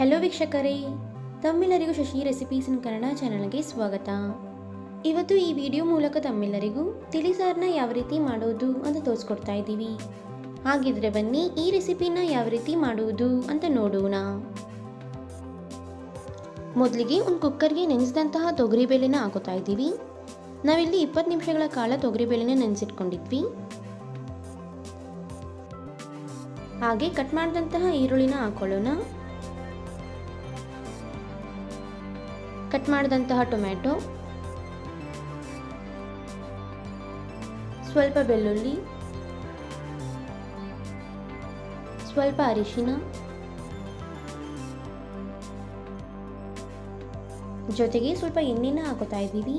Hello ವೀಕ್ಷಕರೇ, ತಮ್ಮೆಲ್ಲರಿಗೂ Shashi recipes ಇನ್ ಕನ್ನಡ ಚಾನಲ್ಗೆ ಸ್ವಾಗತ. ಇವತ್ತು ಈ ವಿಡಿಯೋ ಮೂಲಕ ತಮ್ಮೆಲ್ಲರಿಗೂ ತಿಳಿಸಾರನ್ನ ಯಾವ ರೀತಿ ಮಾಡೋದು ಅಂತ ತೋರಿಸ್ಕೊಡ್ತಾ ಇದ್ದೀವಿ. ಹಾಗಿದ್ರೆ ಬನ್ನಿ ಈ ರೆಸಿಪಿನ ಯಾವ ರೀತಿ ಮಾಡುವುದು ಅಂತ ನೋಡೋಣ. ಮೊದಲಿಗೆ ಒಂದು ಕುಕ್ಕರ್ಗೆ ನೆನೆಸಿದಂತಹ ತೊಗರಿಬೇಳೆನ ಹಾಕೋತಾ ಇದ್ದೀವಿ. ನಾವಿಲ್ಲಿ ಇಪ್ಪತ್ತು ನಿಮಿಷಗಳ ಕಾಲ ತೊಗರಿಬೇಳೆನ ನೆನೆಸಿಟ್ಕೊಂಡಿದ್ವಿ. ಹಾಗೆ ಕಟ್ ಮಾಡಿದಂತಹ ಈರುಳ್ಳಿನ ಹಾಕೊಳ್ಳೋಣ. ಕಟ್ ಮಾಡಿದಂತಹ ಟೊಮ್ಯಾಟೊ, ಸ್ವಲ್ಪ ಬೆಳ್ಳುಳ್ಳಿ, ಸ್ವಲ್ಪ ಅರಿಶಿನ, ಜೊತೆಗೆ ಸ್ವಲ್ಪ ಎಣ್ಣೆನ ಹಾಕೋತಾ ಇದ್ದೀವಿ.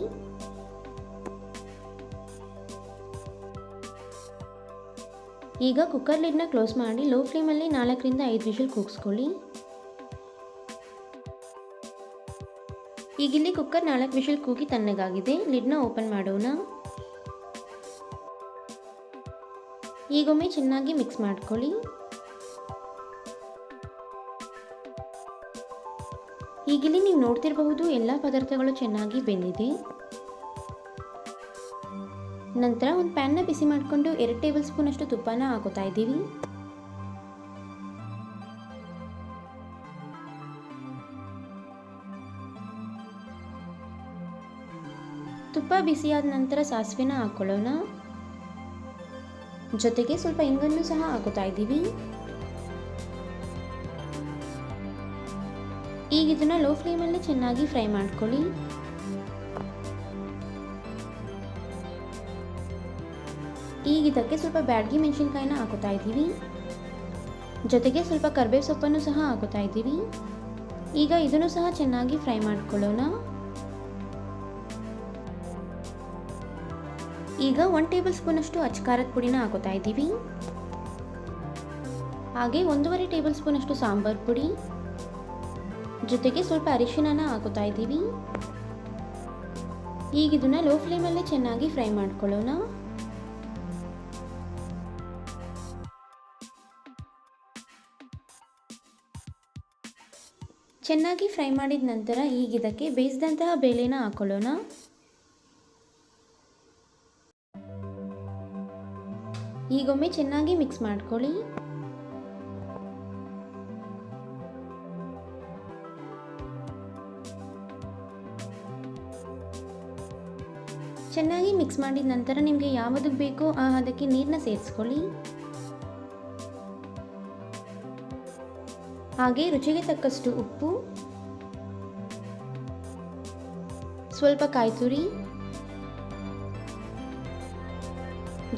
ಈಗ ಕುಕ್ಕರ್ ಲಿಡ್ನ ಕ್ಲೋಸ್ ಮಾಡಿ ಲೋ ಫ್ಲೇಮಲ್ಲಿ ನಾಲ್ಕರಿಂದ ಐದು ವಿಷಲ್ ಕೂಗಿಸ್ಕೊಳ್ಳಿ. ಈಗಿಲ್ಲಿ ಕುಕ್ಕರ್ ನಾಲ್ಕು ವಿಷಲ್ ಕೂಗಿ ತಣ್ಣಗಾಗಿದೆ. ಲಿಡ್ನ ಓಪನ್ ಮಾಡೋಣ. ಈಗೊಮ್ಮೆ ಚೆನ್ನಾಗಿ ಮಿಕ್ಸ್ ಮಾಡ್ಕೊಳ್ಳಿ. ಈಗಿಲ್ಲಿ ನೀವು ನೋಡ್ತಿರಬಹುದು ಎಲ್ಲ ಪದಾರ್ಥಗಳು ಚೆನ್ನಾಗಿ ಬೆಂದಿದೆ. ನಂತರ ಒಂದು ಪ್ಯಾನ್ನ ಬಿಸಿ ಮಾಡಿಕೊಂಡು ಎರಡು ಟೇಬಲ್ ಸ್ಪೂನ್ ಅಷ್ಟು ತುಪ್ಪನ ಹಾಕೋತಾ ಇದ್ದೀವಿ. ತುಪ್ಪ ಬಿಸಿಯಾದ ನಂತರ ಸಾಸಿವೆನ ಹಾಕ್ಕೊಳ್ಳೋಣ ಜೊತೆಗೆ ಸ್ವಲ್ಪ ಇಂಗನ್ನು ಸಹ ಹಾಕೋತಾ ಇದ್ದೀವಿ. ಈಗ ಇದನ್ನ ಲೋ ಫ್ಲೇಮಲ್ಲಿ ಚೆನ್ನಾಗಿ ಫ್ರೈ ಮಾಡ್ಕೊಳ್ಳಿ. ಈಗ ಇದಕ್ಕೆ ಸ್ವಲ್ಪ ಬ್ಯಾಡ್ಗಿ ಮೆಣಸಿನ್ಕಾಯಿನ ಹಾಕೋತಾ ಇದ್ದೀವಿ. ಜೊತೆಗೆ ಸ್ವಲ್ಪ ಕರ್ಬೇವು ಸೊಪ್ಪನ್ನು ಸಹ ಹಾಕೋತಾ ಇದ್ದೀವಿ. ಈಗ ಇದನ್ನು ಸಹ ಚೆನ್ನಾಗಿ ಫ್ರೈ ಮಾಡ್ಕೊಳ್ಳೋಣ. ಈಗ ಒನ್ ಟೇಬಲ್ ಸ್ಪೂನಷ್ಟು ಅಚ್ಕಾರದ ಪುಡಿನ ಹಾಕೋತಾ ಇದ್ದೀವಿ. ಹಾಗೆ ಒಂದೂವರೆ ಟೇಬಲ್ ಸ್ಪೂನಷ್ಟು ಸಾಂಬಾರ್ ಪುಡಿ. ಜೊತೆಗೆ ಸ್ವಲ್ಪ ಅರಿಶಿಣನ ಹಾಕೋತಾ ಇದ್ದೀವಿ. ಈಗ ಇದನ್ನ ಲೋ ಫ್ಲೇಮಲ್ಲೇ ಚೆನ್ನಾಗಿ ಫ್ರೈ ಮಾಡ್ಕೊಳ್ಳೋಣ. ಚೆನ್ನಾಗಿ ಫ್ರೈ ಮಾಡಿದ ನಂತರ ಈಗ ಇದಕ್ಕೆ ಬೇಯಿಸಿದಂತಹ ಬೇಳೆನ ಹಾಕೊಳ್ಳೋಣ. ಈಗೊಮ್ಮೆ ಚೆನ್ನಾಗಿ ಮಿಕ್ಸ್ ಮಾಡ್ಕೊಳ್ಳಿ. ಚೆನ್ನಾಗಿ ಮಿಕ್ಸ್ ಮಾಡಿದ ನಂತರ ನಿಮಗೆ ಯಾವುದಕ್ಕೆ ಬೇಕೋ ಆ ಅದಕ್ಕೆ ನೀರನ್ನ ಸೇರಿಸ್ಕೊಳ್ಳಿ. ಹಾಗೆ ರುಚಿಗೆ ತಕ್ಕಷ್ಟು ಉಪ್ಪು. ಸ್ವಲ್ಪ ಕಾಯಿ ತುರಿ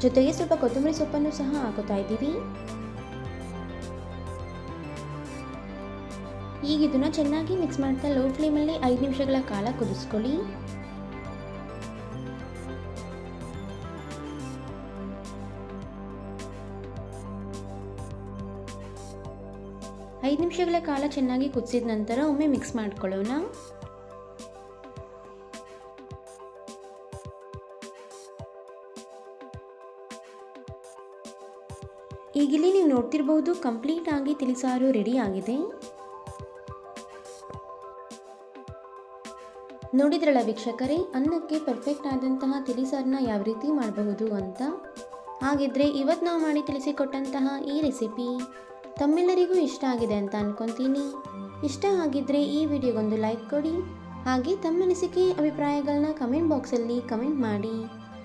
ಜೊತೆಗೆ ಸ್ವಲ್ಪ ಕೊತ್ತಂಬರಿ ಸೊಪ್ಪನ್ನು ಸಹ ಹಾಕೋತಾ ಇದ್ದೀವಿ. ಈಗ ಇದನ್ನ ಚೆನ್ನಾಗಿ ಮಿಕ್ಸ್ ಮಾಡ್ತಾ ಲೋ ಫ್ಲೇಮಲ್ಲಿ ಐದು ನಿಮಿಷಗಳ ಕಾಲ ಕುದಿಸ್ಕೊಳ್ಳಿ. ಐದು ನಿಮಿಷಗಳ ಕಾಲ ಚೆನ್ನಾಗಿ ಕುದಿಸಿದ ನಂತರ ಒಮ್ಮೆ ಮಿಕ್ಸ್ ಮಾಡ್ಕೊಳ್ಳೋಣ. ಈಗಿಲ್ಲಿ ನೀವು ನೋಡ್ತಿರ್ಬೋದು, ಕಂಪ್ಲೀಟ್ ಆಗಿ ತಿಳಿಸಾರು ರೆಡಿ ಆಗಿದೆ. ನೋಡಿದ್ರಲ್ಲ ವೀಕ್ಷಕರೇ, ಅನ್ನಕ್ಕೆ ಪರ್ಫೆಕ್ಟ್ ಆದಂತಹ ತಿಳಿಸಾರನ್ನ ಯಾವ ರೀತಿ ಮಾಡಬಹುದು ಅಂತ? ಹಾಗಿದ್ರೆ ಇವತ್ತು ನಾವು ಮಾಡಿ ತಿಳಿಸಿಕೊಟ್ಟಂತಹ ಈ ರೆಸಿಪಿ ತಮ್ಮೆಲ್ಲರಿಗೂ ಇಷ್ಟ ಆಗಿದೆ ಅಂತ ಅನ್ಕೊತೀನಿ. ಇಷ್ಟ ಆಗಿದ್ರೆ ಈ ವಿಡಿಯೋಗೊಂದು ಲೈಕ್ ಕೊಡಿ. ಹಾಗೆ ತಮ್ಮ ಅನಿಸಿಕೆ ಅಭಿಪ್ರಾಯಗಳನ್ನ ಕಮೆಂಟ್ ಬಾಕ್ಸಲ್ಲಿ ಕಮೆಂಟ್ ಮಾಡಿ.